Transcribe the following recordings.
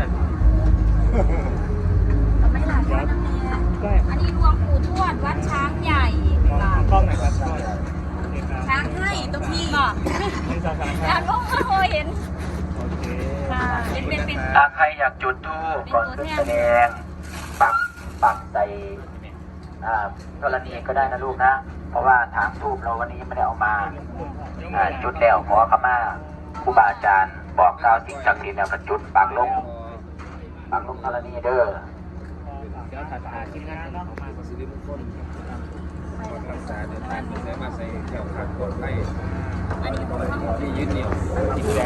นั่นน่ไมหลายนนั่นเองก็อันนี้รวงปู่ทวดวัดช้างใหญ่มองกล้องไหนครับช้างช้างให้ตัวพี่บอก็นึ่งองามคแก็เห็นเคค่เป็นเป็นเป็น ถ้าใครอยากจุดธูปก่อนขึ้นแสดงปักปักใจอ่กรณีก็ได้นะลูกนะ เพราะว่าทางทูปเราวันนี้ไม่ได้เอามาาจุดแล้วขอขมาครูบาอาจารย์บอกกล่าวสิ่งศักดิ์สิทธิ์แล้วก็จุดปักลง ปักลงกรณีเด้อเดี๋ยวถัดมาที่งานเนาะมาสิริมงคลรักษาเดินทางเป็นได้มาใส่แถวขาดปลอดภัยอันนี้บอกว่าที่ยึดเหนี่ยวจิตใจ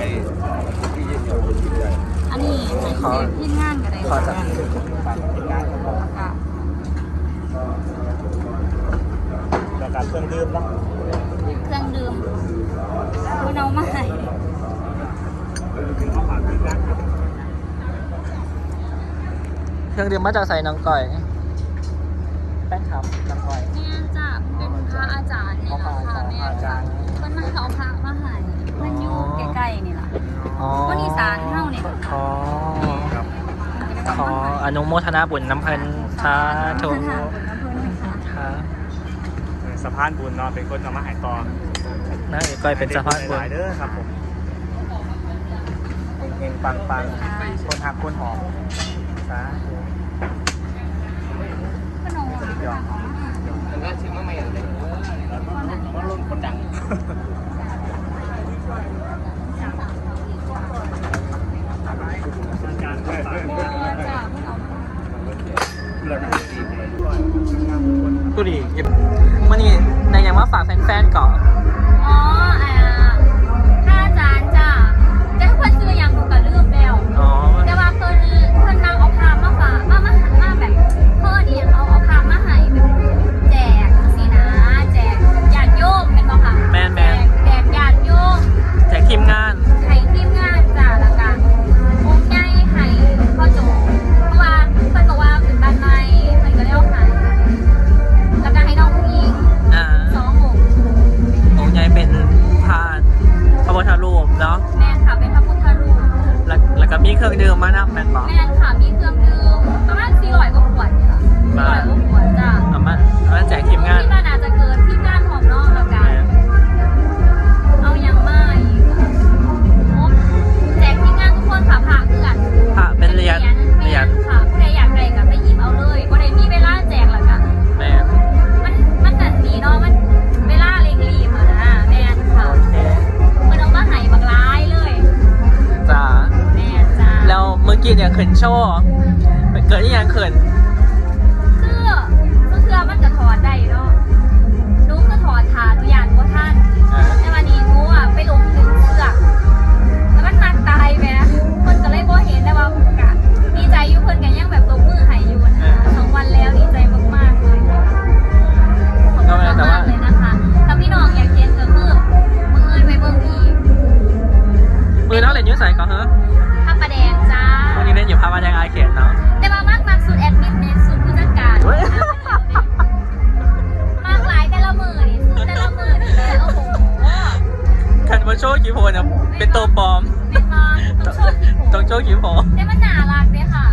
ที่ยึดเหนี่ยวจิตใจอันนี้เป็นเด็กที่งานกันเลยขอจับปักเป็นงานค่ะแล้วก็เครื่องดื่มเนาะ เครื่องดื่มคุณเอามาให้ เค รื่องดื่มมาจากใส่น้องก่อย แป้งครับน้องก่อยแม่จ้าเป็นพระอาจารย์นี่แหละค่ะแม่ค่ะเพิ่นมาเอาพระมาให้มันอยู่ใกล้ๆนี่ล่ะอ๋อคนอีสานเฮานี่ขอขออนุโมทนาบุญน้ำเพลินสาธุสถานบุญน้ำเพิ่นนี่ค่ะครับสะพานบุญเนาะเป็นคนเอามาหายต่อนั่นก้อยเป็นสะพานบุญเด้อครับผมเฮงๆปังๆคนหักคนหอม สาธุขนมหวานค่ะของอาหารแล้วก็ชิมมาใหม่เลยมันล้นคนดังจ้าเพิ่นเอามากูดีมันนี่ในยังว่าฝากแฟนๆก่อน รูปเนาะแม่ค่ะเป็นพระพุทธรูปแล้วแล้วก็มีเครื่องดื่มมานำแมนบอกแม่ค่ะมีเครื่องดื่มประมาณ400กว่าขวดเนี่ยค่ะ400กว่าขวดจ้า กี้เนี่ยเขินโชว์เกิดที่ยังเขิน ขี้โพนครัเป็นตัวปลอม เป็นมต้องโชคดีผมตองโชคขี้โพนได้มันหนารักเนี่ยค่ะ